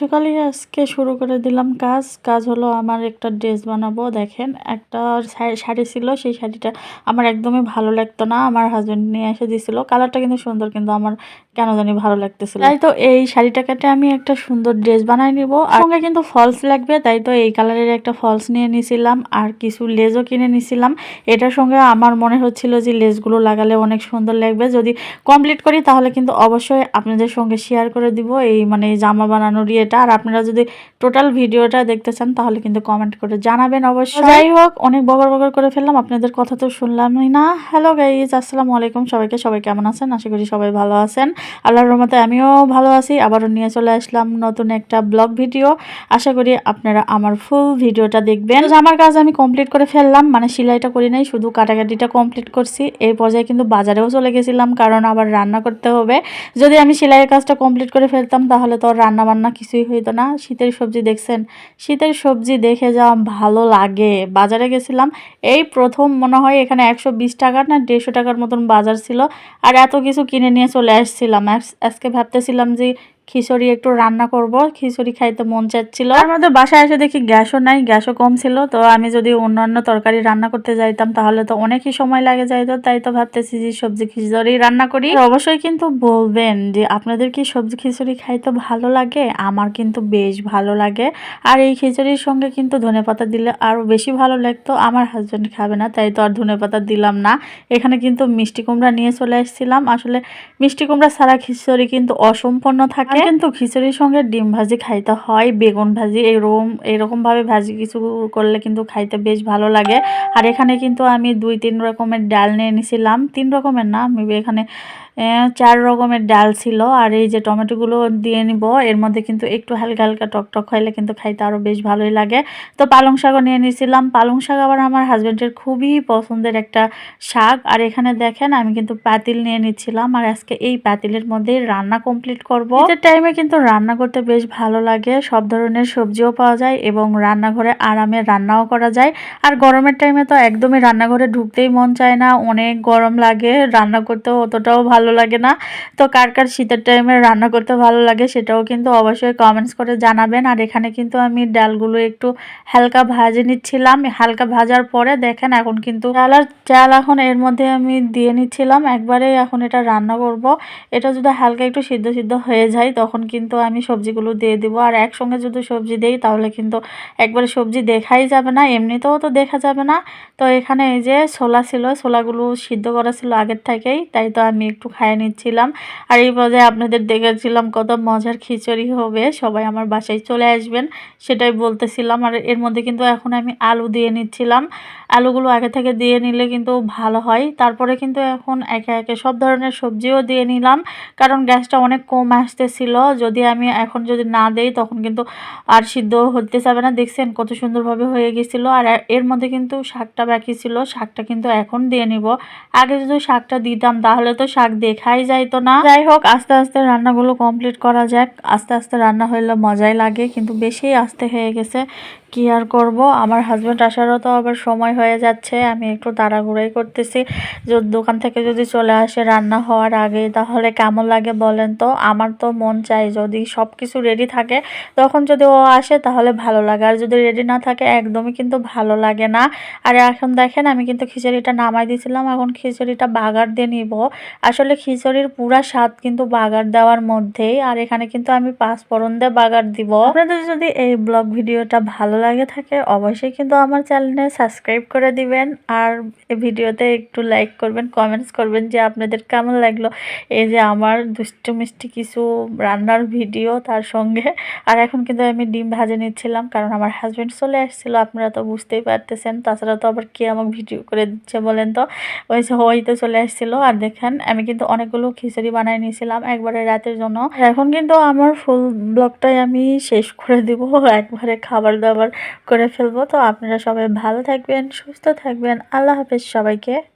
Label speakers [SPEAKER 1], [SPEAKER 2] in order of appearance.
[SPEAKER 1] সকালে আজকে শুরু করে দিলাম কাজ। কাজ হলো আমার একটা ড্রেস বানাবো, দেখেন। একটা শাড়ি ছিল, সেই শাড়িটা আমার একদমই ভালো লাগতো না। আমার হাজবেন্ড নিয়ে এসে দিছিল। কালারটা কিন্তু সুন্দর, কিন্তু আমার কেন জানি ভালো লাগতেছিল। তাই তো এই শাড়িটা কেটে আমি একটা সুন্দর ড্রেস বানাই নিব। আর সঙ্গে কিন্তু ফলস লাগবে, তাই তো এই কালারের একটা ফলস নিয়ে নিছিলাম। আর কিছু লেজও কিনে নিছিলাম। এটার সঙ্গে আমার মনে হচ্ছিল যে লেসগুলো লাগালে অনেক সুন্দর লাগবে। যদি কমপ্লিট করি, তাহলে কিন্তু অবশ্যই আপনাদের সঙ্গে শেয়ার করে দিব। এই মানে জামা বানানোর ইয়েটা আর আপনারা যদি টোটাল ভিডিওটা দেখতে চান তাহলে কিন্তু কমেন্ট করে জানাবেন অবশ্যই। যাই হোক অনেক বগর বগর করে ফেললাম আপনাদের কথা তো শুনলামই না। হ্যালো গাইজ আসসালামু আলাইকুম সবাইকে। সবাই কেমন আছেন? আশা করি সবাই ভালো আছেন। আল্লাহর রহমতে আমিও ভালো আছি। আবারও নিয়ে চলে আসলাম নতুন একটা ব্লগ ভিডিও আশা করি আপনারা আমার ফুল ভিডিওটা দেখবেন। আমার কাজ আমি কমপ্লিট করে ফেললাম মানে সেলাইটা করি নাই শুধু কাটাকাটিটা কমপ্লিট করছি। এই পর্যায়ে কিন্তু বাজারেও চলে গেছিলাম কারণ আবার রান্না করতে হবে। যদি আমি সেলাইয়ের কাজটা কমপ্লিট করে ফেলতাম তাহলে তো আর রান্না বান্না কিছুই হইতো না। শীতের সবজি দেখছেন? শীতের সবজি দেখে যা ভালো লাগে। বাজারে গেছিলাম, এই প্রথম মনে হয় এখানে একশো বিশ টাকার না দেড়শো টাকার মতন বাজার ছিল। আর এত কিছু কিনে নিয়ে চলে আসছিলাম। আজকে ভাবতেছিলাম যে খিচুড়ি একটু রান্না করব। খিচুড়ি খাইতে মন চাচ্ছিল। আর আমাদের বাসায় এসে দেখি গ্যাসও নাই, গ্যাসও কম ছিল। তো আমি যদি অন্যান্য তরকারি রান্না করতে যাইতাম, তাহলে তো অনেকই সময় লাগে যাইতো। তাই তো ভাবতেছি যে সবজি খিচুড়ি রান্না করি। অবশ্যই কিন্তু বলবেন যে, আপনাদের কি সবজি খিচুড়ি খাইতে ভালো লাগে? আমার কিন্তু বেশ ভালো লাগে। আর এই খিচুড়ির সঙ্গে কিন্তু ধনেপাতা দিলে আরও বেশি ভালো লাগতো। আমার হাজব্যান্ড খাবে না, তাই তো আর ধনেপাতা দিলাম না। এখানে কিন্তু মিষ্টি কুমড়া নিয়ে চলে আসছিলাম। আসলে মিষ্টি কুমড়া ছাড়া খিচুড়ি কিন্তু অসম্পূর্ণ থাকে। কিন্তু খিচুড়ির সঙ্গে ডিম ভাজি খাইতে হয় বেগুন ভাজি এরকম এরকম ভাবে ভাজি কিছু করলে কিন্তু খাইতে বেশ ভালো লাগে। আর এখানে কিন্তু আমি দুই তিন রকমের ডাল নিয়ে নিছিলাম। তিন রকমের না আমি এখানে চার রকমের ডাল ছিল, আর এই যে টমেটোগুলো দিয়ে নিব, এর মধ্যে কিন্তু একটু হালকা হালকা টক টক খাইলে কিন্তু খাইতে আরও বেশ ভালোই লাগে। তো পালং শাকও নিয়ে নিয়েছিলাম পালং শাক আবার আমার হাজব্যান্ডের খুবই পছন্দের একটা শাক। আর এখানে দেখেন, আমি কিন্তু পাতিল নিয়ে নিচ্ছিলাম আর আজকে এই পাতিলের মধ্যেই রান্না কমপ্লিট করব। শীতের টাইমে কিন্তু রান্না করতে বেশ ভালো লাগে। সব ধরনের সবজিও পাওয়া যায় এবং রান্নাঘরে আরামে রান্নাও করা যায়। আর গরমের টাইমে তো একদমই রান্নাঘরে ঢুকতেই মন চায় না, অনেক গরম লাগে, রান্না করতেও অতটাও ভালো লাগে না। তো কার কার শীতের টাইমে রান্না করতে ভালো লাগে সেটাও কিন্তু অবশ্যই কমেন্টস করে জানাবেন। আর এখানে কিন্তু আমি ডালগুলো একটু হালকা ভাজে নিচ্ছিলাম। হালকা ভাজার পরে দেখেন এখন কিন্তু ডাল আর চাল এখন এর মধ্যে আমি দিয়ে নিচ্ছিলাম। একবারে এখন এটা রান্না করব। এটা যদি হালকা একটু সিদ্ধ সিদ্ধ হয়ে যায় তখন কিন্তু আমি সবজিগুলো দিয়ে দিব। আর একসঙ্গে যদি সবজি দেই তাহলে কিন্তু একবারে সবজি দেখাই যাবে না, এমনিতেও তো দেখা যাবে না। তো এখানে এই যে ছোলা ছিল, ছোলাগুলো সিদ্ধ করা ছিল আগের থেকেই, তাই তো আমি একটু খাইয়ে নিচ্ছিলাম। আর এই পর্যায়ে আপনাদের দেখেছিলাম কত মজার খিচুড়ি হবে। সবাই আমার বাসায় চলে আসবেন, সেটাই বলতেছিলাম। আর এর মধ্যে কিন্তু এখন আমি আলু দিয়ে নিচ্ছিলাম। আলুগুলো আগে থেকে দিয়ে নিলে কিন্তু ভালো হয়। তারপরে কিন্তু এখন একে একে সব ধরনের সবজিও দিয়ে নিলাম। কারণ গ্যাসটা অনেক কম আসতেছিল। যদি আমি এখন যদি না দেই, তখন কিন্তু আর সিদ্ধ হতে যাবে না। দেখছেন কত সুন্দরভাবে হয়ে গেছিল। আর এর মধ্যে কিন্তু শাকটা বাকি ছিল। শাকটা কিন্তু এখন দিয়ে নিব। আগে যদি শাকটা দিতাম, তাহলে তো শাক দেখাই যাইতো না। যাই হোক আস্তে আস্তে রান্নাগুলো কমপ্লিট করা যাক। আস্তে আস্তে রান্না হইলে মজাই লাগে, কিন্তু বেশি আস্তে হয়ে গেছে। কি আর করব? আমার হাজব্যান্ড আসারও তো আবার সময় হয়ে যাচ্ছে, আমি একটু তাড়াহুড়োই করতেছি। যদি দোকান থেকে যদি চলে আসে রান্না হওয়ার আগে, তাহলে কেমন লাগে বলেন তো? আমার তো মন চাই যদি সব কিছু রেডি থাকে, তখন যদি ও আসে, তাহলে ভালো লাগে। আর যদি রেডি না থাকে, একদমই কিন্তু ভালো লাগে না। আর এখন দেখেন, আমি কিন্তু খিচুড়িটা নামাই দিয়েছিলাম এখন খিচুড়িটা বাগার দিয়ে নিব। আসলে খিচুড়ির পুরা স্বাদ কিন্তু বাগার দেওয়ার মধ্যেই, আর এখানে কিন্তু আমি পাঁচ ফোড়ন দিয়ে বাগার দিব। আপনাদের যদি এই ব্লগ ভিডিওটা ভালো লাগে থাকে, অবশ্যই কিন্তু আমার চ্যানেলে সাবস্ক্রাইব করে দিবেন, আর এই ভিডিওতে একটু লাইক করবেন কমেন্টস করবেন যে আপনাদের কেমন লাগল। এই যে আমার দুষ্টু মিষ্টি কিছু রান্নার ভিডিও তার সঙ্গে, আর এখন কিন্তু আমি ডিম ভাজে নিচ্ছিলাম, কারণ আমার হাজব্যান্ড চলে আসছিল, আপনারা তো বুঝতেই পারতেছেন, তাছাড়া তো আবার কে আমাকে ভিডিও করে দিচ্ছে বলেন তো? ওই যে হইতে চলে আসছিল, আর দেখেন আমি কিন্তু অনেকগুলো খিচুড়ি বানাই নিয়েছিলাম একবারে রাতের জন্য। এখন কিন্তু আমার ফুল ব্লগটাই আমি শেষ করে দিব, একবারে খাবার দাবার করে ফেলব। তো আপনারা সবাই ভালো থাকবেন, সুস্থ থাকবেন। আল্লাহ হাফেজ সবাইকে।